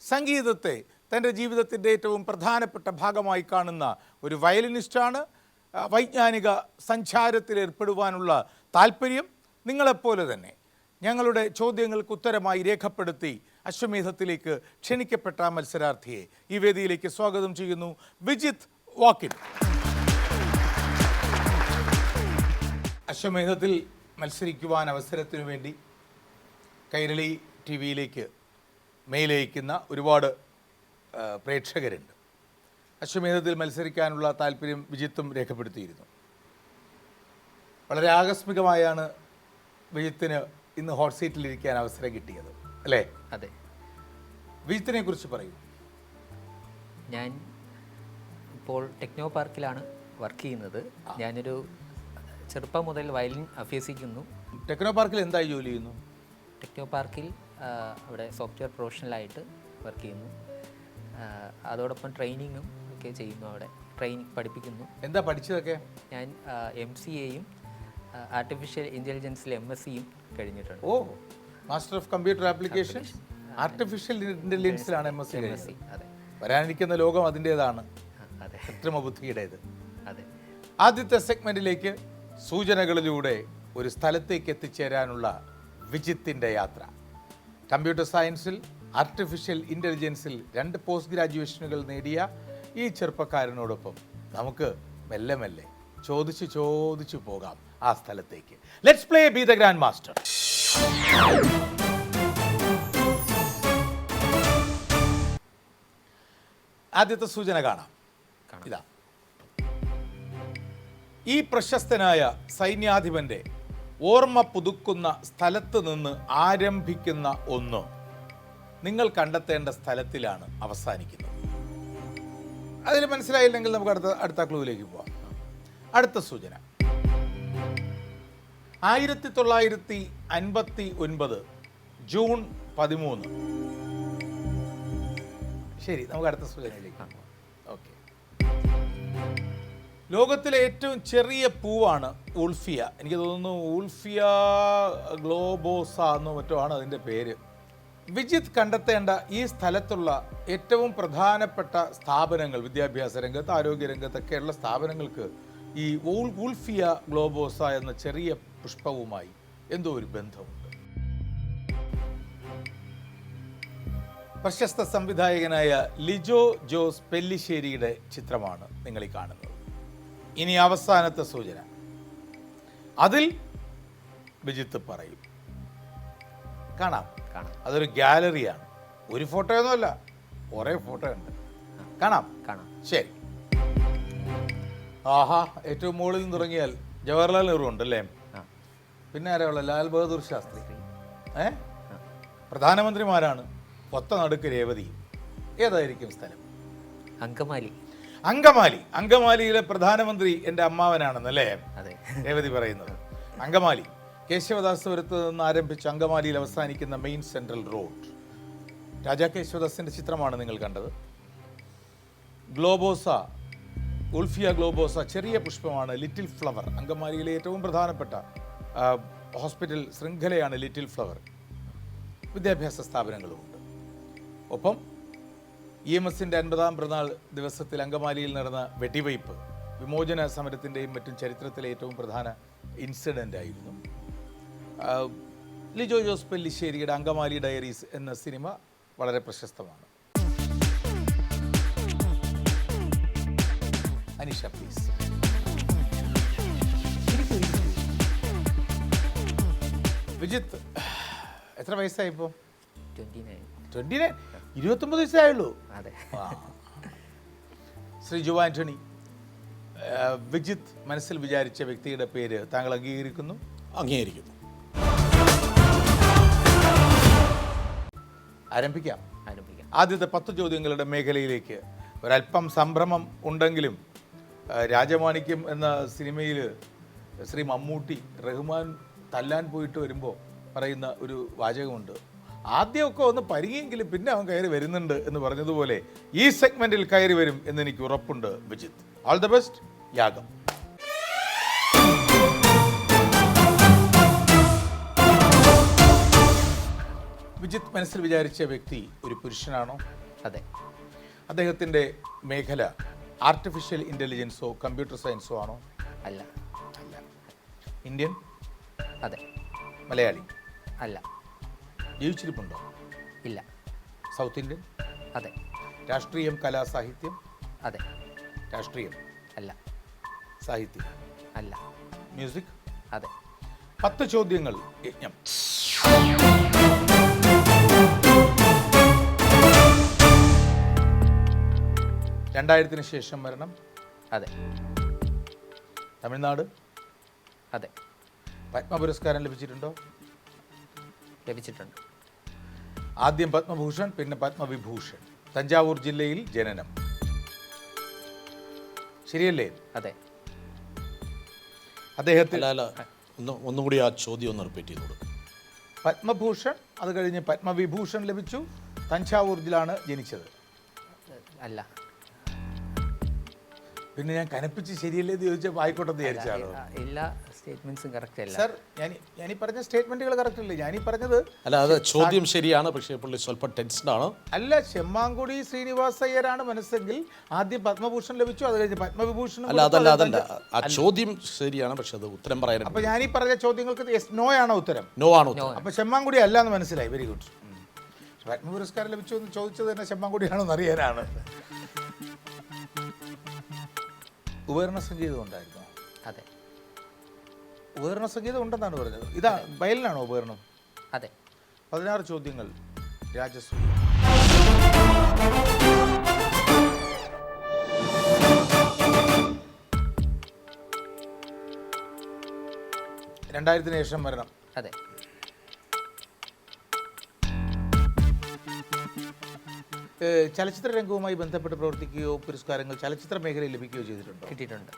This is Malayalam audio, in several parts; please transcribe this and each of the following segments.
സംഗീതത്തെ തന്റെ ജീവിതത്തിന്റെ ഏറ്റവും പ്രധാനപ്പെട്ട ഭാഗമായി കാണുന്ന ഒരു വയലിനിസ്റ്റാണ്. വൈജ്ഞാനിക സഞ്ചാരത്തിൽ ഏർപ്പെടുവാനുള്ള താല്പര്യം നിങ്ങളെപ്പോലെ തന്നെ. ഞങ്ങളുടെ ചോദ്യങ്ങൾക്ക് ഉത്തരമായി രേഖപ്പെടുത്തി അശ്വമേധത്തിലേക്ക് ക്ഷണിക്കപ്പെട്ട മത്സരാർത്ഥിയെ ഈ വേദിയിലേക്ക് സ്വാഗതം ചെയ്യുന്നു വിജിത് വാക്കിൻ. അശ്വമേധത്തിൽ മത്സരിക്കുവാൻ അവസരത്തിനു വേണ്ടി കൈരളി ടി വിയിലേക്ക് മെയിലയക്കുന്ന ഒരുപാട് പ്രേക്ഷകരുണ്ട്. അശ്വമേധത്തിൽ മത്സരിക്കാനുള്ള താല്പര്യം വിജിത്തും രേഖപ്പെടുത്തിയിരുന്നു. വളരെ ആകസ്മികമായാണ് വിജിത്തിന് ഇന്ന് ഹോട്ട് സീറ്റിലിരിക്കാൻ അവസരം കിട്ടിയത് അല്ലേ? അതെ. വിജിത്തിനെ കുറിച്ച് പറയൂ. ഞാൻ ഇപ്പോൾ ടെക്നോ പാർക്കിലാണ് വർക്ക് ചെയ്യുന്നത്. ഞാനൊരു ചെറുപ്പം മുതൽ വയലിൻ അഭ്യസിക്കുന്നു. ടെക്നോ പാർക്കിൽ എന്തായി ജോലി ചെയ്യുന്നു? ടെക്നോ പാർക്കിൽ അവിടെ സോഫ്റ്റ്വെയർ പ്രൊഫഷണലായിട്ട് വർക്ക് ചെയ്യുന്നു. അതോടൊപ്പം ട്രെയിനിങ്ങും ഒക്കെ ചെയ്യുന്നു അവിടെ. ട്രെയിനിങ് പഠിപ്പിക്കുന്നു. എന്താ പഠിച്ചതൊക്കെ? ഞാൻ എം സി എയും ആർട്ടിഫിഷ്യൽ ഇന്റലിജൻസിൽ എം എസ് സിയും കഴിഞ്ഞിട്ടുണ്ട്. ഓ master of computer application artificial ഇന്റലിജൻസിലാണ് M S C M S C അതെ. വരാനിരിക്കുന്ന ലോകം അതിന്റേതാണ്. അതെ. കൃത്രിമ ബുദ്ധിയുടേത് അതെ. ആദ്യത്തെ സെഗ്മെന്റിലേക്ക് സൂചനകളിലൂടെ ഒരു സ്ഥലത്തേക്ക് എത്തിച്ചേരാനുള്ള വിജിത്തിന്റെ യാത്ര. കമ്പ്യൂട്ടർ സയൻസിൽ ആർട്ടിഫിഷ്യൽ ഇന്റലിജൻസിൽ രണ്ട് പോസ്റ്റ് ഗ്രാജുവേഷനുകൾ നേടിയ ഈ ചെറുപ്പക്കാരനോടൊപ്പം നമുക്ക് മെല്ലെ മെല്ലെ ചോദിച്ച് ചോദിച്ചു പോകാം ആ സ്ഥലത്തേക്ക്. Let's play be the grand master ആദ്യത്തെ സൂചന കാണാം. ഇതാ. ഈ പ്രശസ്തനായ സൈന്യാധിപന്റെ ഓർമ്മ പുതുക്കുന്ന സ്ഥലത്ത് നിന്ന് ആരംഭിക്കുന്ന ഒന്ന് നിങ്ങൾ കണ്ടെത്തേണ്ട സ്ഥലത്തിലാണ് അവസാനിക്കുന്നത്. അതിൽ മനസ്സിലായില്ലെങ്കിൽ നമുക്ക് അടുത്ത അടുത്ത ക്ലൂവിലേക്ക് പോവാം. അടുത്ത സൂചന. ആയിരത്തി തൊള്ളായിരത്തി അൻപത്തി ഒൻപത് ജൂൺ പതിമൂന്ന്. ശരി നമുക്ക് അടുത്ത സൂചനയിലേക്ക് ഓക്കെ. ലോകത്തിലെ ഏറ്റവും ചെറിയ പൂവാണ് ഉൾഫിയ എനിക്ക് തോന്നുന്നു ഉൾഫിയ ഗ്ലോബോസ എന്നോ മറ്റോ ആണ് അതിന്റെ പേര്. വിജിത്ത് കണ്ടെത്തേണ്ട ഈ സ്ഥലത്തുള്ള ഏറ്റവും പ്രധാനപ്പെട്ട സ്ഥാപനങ്ങൾ വിദ്യാഭ്യാസ രംഗത്ത് ആരോഗ്യ രംഗത്തൊക്കെയുള്ള സ്ഥാപനങ്ങൾക്ക് ഈ ഉൾഫിയ ഗ്ലോബോസ എന്ന ചെറിയ പുഷ്പവുമായി എന്തോ ഒരു ബന്ധമുണ്ട്. പ്രശസ്ത സംവിധായകനായ ലിജോ ജോസ് പെല്ലിശ്ശേരിയുടെ ചിത്രമാണ് നിങ്ങൾ ഈ കാണുന്നത്. ഇനി അവസാനത്തെ സൂചന. അതിൽ വിജിത്ത് പറയും. കാണാം. കാണാം. അതൊരു ഗാലറിയാണ്. ഒരു ഫോട്ടോയൊന്നുമല്ല. കുറേ ഫോട്ടോ ഉണ്ട് കാണാം. കാണാം. ശരി. ആഹാ ഏറ്റവും മുകളിൽ നിന്ന് തുടങ്ങിയാൽ ജവഹർലാൽ നെഹ്റു ഉണ്ട് അല്ലേ പിന്നെ ആരാ ഉള്ളത്? ലാൽ ബഹദൂർ ശാസ്ത്രി. ഏ? പ്രധാനമന്ത്രിമാരാണ്. ഒത്ത നടുക്ക് രേവതി. ഏതായിരിക്കും സ്ഥലം? അങ്കമാലി. അങ്കമാലി. അങ്കമാലിയിലെ പ്രധാനമന്ത്രി എന്റെ അമ്മാവനാണെന്നല്ലേ രേവതി പറയുന്നത്. അങ്കമാലി. കേശവദാസപുരത്ത് നിന്ന് ആരംഭിച്ച് അങ്കമാലിയിൽ അവസാനിക്കുന്ന മെയിൻ സെൻട്രൽ റോഡ്. രാജാ കേശവദാസിന്റെ ചിത്രമാണ് നിങ്ങൾ കണ്ടത്. ഗ്ലോബോസ ഉൾഫിയ ഗ്ലോബോസ ചെറിയ പുഷ്പമാണ് ലിറ്റിൽ ഫ്ലവർ. അങ്കമാലിയിലെ ഏറ്റവും പ്രധാനപ്പെട്ട ഹോസ്പിറ്റൽ ശൃംഖലയാണ് ലിറ്റിൽ ഫ്ലവർ. വിദ്യാഭ്യാസ സ്ഥാപനങ്ങളുമുണ്ട്. ഒപ്പം ഇ എം എസിന്റെ അൻപതാം പിറന്നാൾ ദിവസത്തിൽ അങ്കമാലിയിൽ നടന്ന വെടിവയ്പ് വിമോചന സമരത്തിന്റെയും മറ്റും ചരിത്രത്തിലെ ഏറ്റവും പ്രധാന ഇൻസിഡന്റ് ആയിരുന്നു. ലിജോ ജോസ് പെല്ലിശ്ശേരിയുടെ അങ്കമാലി ഡയറീസ് എന്ന സിനിമ വളരെ പ്രശസ്തമാണ്. അനിഷ പ്ലീസ് വിജിത്ത് എത്ര വയസ്സായി ഇപ്പോൾ ട്വന്റി നയൻ ട്വന്റി നയൻ ഇരുപത്തൊമ്പത് വയസ്സായുള്ളൂ അതെ. ശ്രീ ജോ ആന്റണി വിജിത് വിജിത്ത് മനസ്സിൽ വിചാരിച്ച വ്യക്തിയുടെ പേര് താങ്കൾ അംഗീകരിക്കുന്നു? അംഗീകരിക്കുന്നു. ആരംഭിക്കാം. ആരംഭിക്കാം. ആദ്യത്തെ പത്ത് ചോദ്യങ്ങളുടെ മേഖലയിലേക്ക് ഒരല്പം സംഭ്രമം ഉണ്ടെങ്കിലും രാജമാണിക്യം എന്ന സിനിമയിൽ ശ്രീ മമ്മൂട്ടി റഹ്മാൻ തല്ലാൻ പോയിട്ട് വരുമ്പോൾ പറയുന്ന ഒരു വാചകമുണ്ട്. ആദ്യമൊക്കെ ഒന്ന് പരിങ്ങിയെങ്കിലും പിന്നെ അവൻ കയറി വരുന്നുണ്ട് എന്ന് പറഞ്ഞതുപോലെ ഈ സെഗ്മെന്റിൽ കയറി വരും എന്ന് എനിക്ക് ഉറപ്പുണ്ട് വിജിത്. ഓൾ ദ ബെസ്റ്റ് യാഗം. വിജിത് മനസ്സിൽ വിചാരിച്ച വ്യക്തി ഒരു പുരുഷനാണോ? അതെ. അദ്ദേഹത്തിന്റെ മേഖല ആർട്ടിഫിഷ്യൽ ഇന്റലിജൻസോ കമ്പ്യൂട്ടർ സയൻസോ ആണോ? അല്ല. അല്ല. ഇന്ത്യൻ അതെ. മലയാളി? അല്ല. ജീവിച്ചിരിപ്പുണ്ടോ? ഇല്ല. സൗത്ത് ഇന്ത്യൻ അതെ. രാഷ്ട്രീയം കലാ സാഹിത്യം? അതെ. രാഷ്ട്രീയം? അല്ല. സാഹിത്യം? അല്ല. മ്യൂസിക് അതെ. പത്ത് ചോദ്യങ്ങൾ യജ്ഞം. രണ്ടായിരത്തിന് ശേഷം വരണം അതെ. തമിഴ്നാട്. അതെ. പത്മ പുരസ്കാരം ലഭിച്ചിട്ടുണ്ടോ? ലഭിച്ചിട്ടുണ്ട്. ആദ്യം പത്മഭൂഷൺ പിന്നെ പത്മവിഭൂഷൺ. തഞ്ചാവൂർ ജില്ലയിൽ ജനനം. ശരിയല്ലേ? അതെ. അദ്ദേഹത്തിൽ ഒന്നുകൂടി അല്ല. ഒന്ന് കൂടി ആ ചോദ്യം ഒന്ന് റിപ്പീറ്റ് ചെയ്ത് കൊടുക്കും. പത്മഭൂഷൺ അത് കഴിഞ്ഞ് പത്മവിഭൂഷൺ ലഭിച്ചു. തഞ്ചാവൂർജിലാണ് ജനിച്ചത്. അല്ല. പിന്നെ ഞാൻ കനപ്പിച്ച് ശരിയല്ലേ എന്ന് ചോദിച്ചാൽ ആയിക്കോട്ടെ വിചാരിച്ചാലോ ഇല്ല. സ്റ്റേറ്റ്മെന്റ്സും കറക്റ്റ് അല്ല. സർ ഞാൻ ഞാൻ ഈ പറഞ്ഞ സ്റ്റേറ്റ്മെന്റുകൾ കറക്റ്റ് അല്ല? ഞാൻ ഈ പറഞ്ഞത് അല്ല അത് ചോദ്യം ശരിയാണ് പക്ഷേ പുള്ളി സ്വല്പം ടെൻഷനാണ് ആണ്. അല്ല ചെമ്മാങ്കുടി ശ്രീനിവാസ അയ്യരാണ് മനസ്സെങ്കിൽ ആദ്യം പത്മഭൂഷൺ ലഭിച്ചു അത് കഴിഞ്ഞ് പത്മവിഭൂഷൺ അല്ല അതല്ല അതല്ല. ആ ചോദ്യം ശരിയാണ് പക്ഷെ അത് ഉത്തരം അപ്പൊ പറയാനും ഞാൻ ഈ പറഞ്ഞ ചോദ്യങ്ങൾക്ക് നോ ആണോ ഉത്തരം? നോ ആണ് ഉത്തരം. അപ്പൊ ചെമ്മാങ്കുടി അല്ല എന്ന് മനസ്സിലായി. വെരി ഗുഡ് പത്മ പുരസ്കാരം ലഭിച്ചു എന്ന് ചോദിച്ചത് തന്നെ ചെമ്മാങ്കുടിയാണോ എന്ന് അറിയാനാണ്. ഉപകരണ സംഗീതം ഉണ്ടായിരുന്നു അതെ. ഉപകരണ സംഗീതം ഉണ്ടെന്നാണ് പറഞ്ഞത്. ഇതാ വയലിനാണോ ഉപകരണം? അതെ. പതിനാറ് ചോദ്യങ്ങൾ. രാജസ്വ രണ്ടായിരത്തിന് ശേഷം മരണം അതെ. ചലച്ചിത്ര രംഗവുമായി ബന്ധപ്പെട്ട് പ്രവർത്തിക്കുകയോ പുരസ്കാരങ്ങൾ ചലച്ചിത്ര മേഖലയിൽ ലഭിക്കുകയോ ചെയ്തിട്ടുണ്ടോ? കിട്ടിയിട്ടുണ്ട്.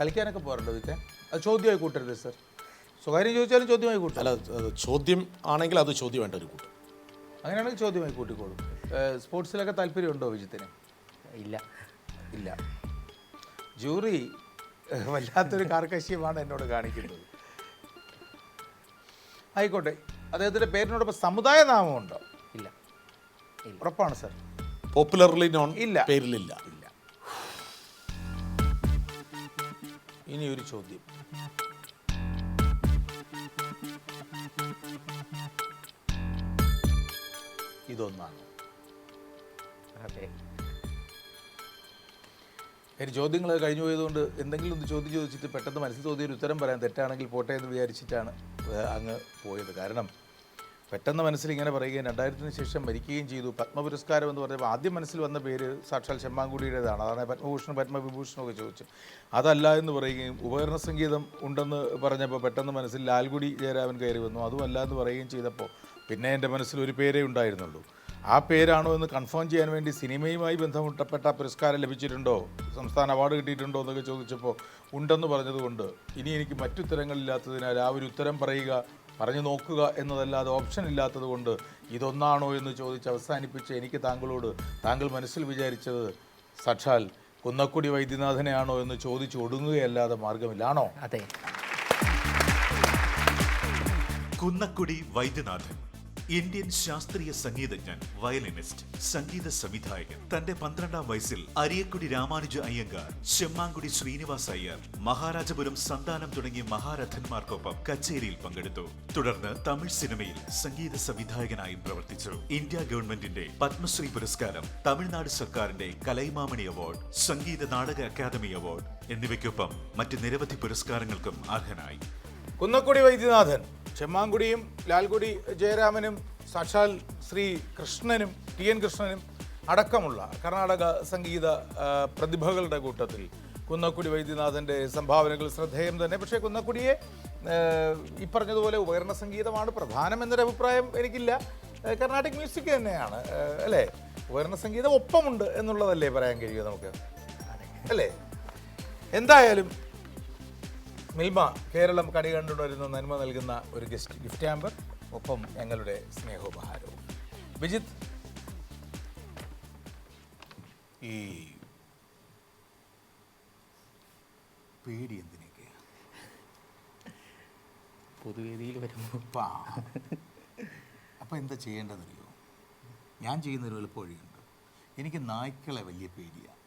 കളിക്കാനൊക്കെ പോകാറുണ്ടോ ഇതൊക്കെ അത് ചോദ്യമായി കൂട്ടരുത് സർ സ്വകാര്യം ചോദിച്ചാലും ചോദ്യമായി കൂട്ടും. അല്ല അത് ചോദ്യം ആണെങ്കിൽ അത് ചോദ്യമായിട്ട് ഒരു കൂട്ടും. അങ്ങനെയാണെങ്കിൽ ചോദ്യമായി കൂട്ടിക്കോളും. സ്പോർട്സിലൊക്കെ താല്പര്യമുണ്ടോ വിജിത്തിന്? ഇല്ല. ഇല്ല. ജൂറി വല്ലാത്തൊരു കാർക്കശ്യമാണ് എന്നോട് കാണിക്കുന്നത്. ആയിക്കോട്ടെ. അദ്ദേഹത്തിന്റെ പേരിനോടൊപ്പം സമുദായ നാമമുണ്ടോ? ഇല്ല. ഇല്ല. ഉറപ്പാണ് സർ പോപ്പുലർലി നോൺ ഇല്ല. പേരിലില്ല. ഇനി ഒരു ചോദ്യം. ഇതൊന്നാണ്. അതെ. ചോദ്യങ്ങൾ കഴിഞ്ഞു പോയതുകൊണ്ട് എന്തെങ്കിലും ഒന്ന് ചോദ്യം ചോദിച്ചിട്ട് പെട്ടെന്ന് മനസ്സിൽ തോന്നിയൊരു ഉത്തരം പറയാൻ തെറ്റാണെങ്കിൽ പോട്ടെ എന്ന് വിചാരിച്ചിട്ടാണ് അങ്ങ് പോയത്. കാരണം പെട്ടെന്ന് മനസ്സിൽ ഇങ്ങനെ പറയുകയും രണ്ടായിരത്തിന് ശേഷം മരിക്കുകയും ചെയ്തു. പത്മ പുരസ്കാരം എന്ന് പറയുമ്പോൾ ആദ്യം മനസ്സിൽ വന്ന പേര് സാക്ഷാൽ ചെമ്മാങ്കുടിയുടേതാണ്. അതാണ് പത്മഭൂഷണം പത്മവിഭൂഷണമൊക്കെ ചോദിച്ചു അതല്ല എന്ന് പറയുകയും ഉപകരണ സംഗീതം ഉണ്ടെന്ന് പറഞ്ഞപ്പോൾ പെട്ടെന്ന് മനസ്സിൽ ലാൽഗുടി ജയരാമൻ കയറി വന്നു. അതുമല്ല എന്ന് പറയുകയും ചെയ്തപ്പോൾ പിന്നെ എന്റെ മനസ്സിൽ ഒരു പേരേ ഉണ്ടായിരുന്നുള്ളൂ. ആ പേരാണോ എന്ന് കൺഫേം ചെയ്യാൻ വേണ്ടി സിനിമയുമായി ബന്ധപ്പെട്ട പുരസ്കാരം ലഭിച്ചിട്ടുണ്ടോ? സംസ്ഥാന അവാർഡ് കിട്ടിയിട്ടുണ്ടോ എന്നൊക്കെ ചോദിച്ചപ്പോൾ ഉണ്ടെന്ന് പറഞ്ഞതുകൊണ്ട് ഇനി എനിക്ക് മറ്റുത്തരങ്ങളില്ലാത്തതിനാൽ ആ ഒരു ഉത്തരം പറയുക പറഞ്ഞു നോക്കുക എന്നതല്ലാതെ ഓപ്ഷൻ ഇല്ലാത്തത് കൊണ്ട് ഇതൊന്നാണോ എന്ന് ചോദിച്ച് അവസാനിപ്പിച്ച് എനിക്ക് താങ്കളോട് താങ്കൾ മനസ്സിൽ വിചാരിച്ചത് സാക്ഷാൽ കുന്നക്കുടി വൈദ്യനാഥനെയാണോ എന്ന് ചോദിച്ചു ഒടുങ്ങുകയല്ലാതെ മാർഗമില്ലാണോ അതെ. കുന്നക്കുടി വൈദ്യനാഥൻ. ഇന്ത്യൻ ശാസ്ത്രീയ സംഗീതജ്ഞൻ വയലിനിസ്റ്റ് സംഗീത സംവിധായകൻ. തന്റെ പന്ത്രണ്ടാം വയസ്സിൽ അരിയക്കുടി രാമാനുജ അയ്യങ്കാർ ചെമ്മാങ്കുടി ശ്രീനിവാസ് അയ്യർ മഹാരാജപുരം സന്താനം തുടങ്ങിയ മഹാരഥന്മാർക്കൊപ്പം കച്ചേരിയിൽ പങ്കെടുത്തു. തുടർന്ന് തമിഴ് സിനിമയിൽ സംഗീത സംവിധായകനായും പ്രവർത്തിച്ചു. ഇന്ത്യ ഗവൺമെന്റിന്റെ പത്മശ്രീ പുരസ്കാരം തമിഴ്നാട് സർക്കാരിന്റെ Kalaimamani award Sangeetha Nataka academy award എന്നിവയ്ക്കൊപ്പം മറ്റ് നിരവധി പുരസ്കാരങ്ങൾക്കും അർഹനായി. കുന്നക്കുടി വൈദ്യനാഥൻ ചെമ്മാങ്കുടിയും ലാൽകുടി ജയരാമനും സാക്ഷാൽ ശ്രീ കൃഷ്ണനും ടി എൻ കൃഷ്ണനും അടക്കമുള്ള കർണാടക സംഗീത പ്രതിഭകളുടെ കൂട്ടത്തിൽ കുന്നക്കുടി വൈദ്യനാഥന്റെ സംഭാവനകൾ ശ്രദ്ധേയം തന്നെ. പക്ഷേ കുന്നക്കുടിയെ ഈ പറഞ്ഞതുപോലെ ഉപകരണ സംഗീതമാണ് പ്രധാനം എന്നൊരു അഭിപ്രായം എനിക്കില്ല. കർണാട്ടിക് മ്യൂസിക് തന്നെയാണ് അല്ലേ? ഉപകരണ സംഗീതം ഒപ്പമുണ്ട് എന്നുള്ളതല്ലേ പറയാൻ കഴിയുക നമുക്ക്? അല്ലേ? എന്തായാലും മിൽമ കേരളം കടി കണ്ടുവരുന്ന നന്മ നൽകുന്ന ഒരു ഗസ്റ്റ് ഗിഫ്റ്റ് ആമ്പർ ഒപ്പം ഞങ്ങളുടെ സ്നേഹോപഹാരവും. വിജിത്. ഈ പേടി എന്തിനൊക്കെ പൊതുവേദിയിൽ വരുമ്പോൾ അപ്പം എന്താ ചെയ്യേണ്ടതെന്നറിയോ? ഞാൻ ചെയ്യുന്നൊരു എളുപ്പ വഴിയുണ്ട്. എനിക്ക് നായ്ക്കളെ വലിയ പേടിയാണ്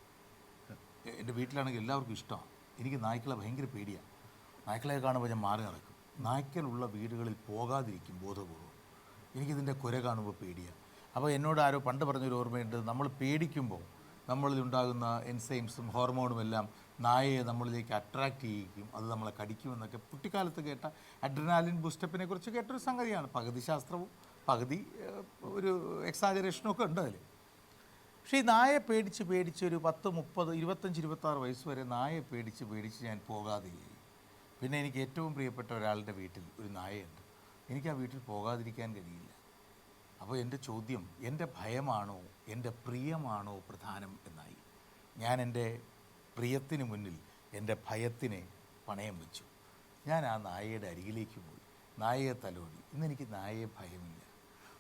എന്റെ വീട്ടിലാണെങ്കിൽ എല്ലാവർക്കും ഇഷ്ടമാണ് എനിക്ക് നായ്ക്കളെ ഭയങ്കര പേടിയാണ് നായ്ക്കളെ കാണുമ്പോൾ ഞാൻ മാറി നടക്കും. നായ്ക്കളുള്ള വീടുകളിൽ പോകാതിരിക്കും ബോധപൂർവം എനിക്കിതിന്റെ കുര കാണുമ്പോൾ പേടിയാണ് അപ്പോൾ എന്നോട് ആരോ പണ്ട് പറഞ്ഞൊരു ഓർമ്മയുണ്ട്. നമ്മൾ പേടിക്കുമ്പോൾ നമ്മളിലുണ്ടാകുന്ന എൻസൈംസും ഹോർമോണും എല്ലാം നായയെ നമ്മളിലേക്ക് അട്രാക്റ്റ് ചെയ്യിക്കും. അത് നമ്മളെ കടിക്കുമെന്നൊക്കെ കുട്ടിക്കാലത്ത് കേട്ട അഡ്രിനാലിൻ ബൂസ്റ്റപ്പിനെ കുറിച്ച് കേട്ടൊരു സംഗതിയാണ്. പകുതി ശാസ്ത്രവും പകുതി ഒരു എക്സാജറേഷനും ഒക്കെ ഉണ്ട് അതിൽ. പക്ഷേ ഈ നായെ പേടിച്ച് പേടിച്ച് ഒരു പത്ത് മുപ്പത് ഇരുപത്തഞ്ച് ഇരുപത്താറ് വയസ്സ് വരെ നായെ പേടിച്ച് പേടിച്ച് ഞാൻ പോകാതെയായി പിന്നെ എനിക്ക് ഏറ്റവും പ്രിയപ്പെട്ട ഒരാളുടെ വീട്ടിൽ ഒരു നായയുണ്ട്. എനിക്ക് ആ വീട്ടിൽ പോകാതിരിക്കാൻ കഴിയില്ല. അപ്പോൾ എന്റെ ചോദ്യം എന്റെ ഭയമാണോ എന്റെ പ്രിയമാണോ പ്രധാനം എന്നായി. ഞാൻ എന്റെ പ്രിയത്തിന് മുന്നിൽ എന്റെ ഭയത്തിനെ പണയം വെച്ചു. ഞാൻ ആ നായയുടെ അരികിലേക്ക് പോയി. നായയെ തലോടി. ഇന്നെനിക്ക് നായയെ ഭയമില്ല.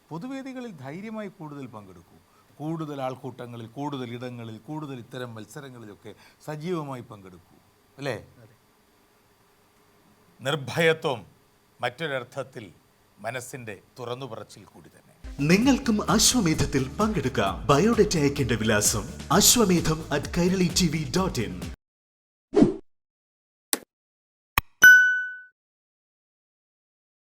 പൊതുവേദികളിൽ ധൈര്യമായി കൂടുതൽ പങ്കെടുക്കൂ. കൂടുതൽ ആൾക്കൂട്ടങ്ങളിൽ കൂടുതൽ ഇടങ്ങളിൽ കൂടുതൽ ഇത്തരം മത്സരങ്ങളിലൊക്കെ സജീവമായി പങ്കെടുക്കൂ. അല്ലേ? നിർഭയത്വം മറ്റൊരർത്ഥത്തിൽ മനസ്സിന്റെ തുറന്നു പറച്ചിൽ കൂടി തന്നെ. നിങ്ങൾക്കും അശ്വമേധത്തിൽ പങ്കെടുക്കാം. ബയോഡേറ്റ അയക്കേണ്ട വിലാസം Ashwamedham at Kairali T V dot in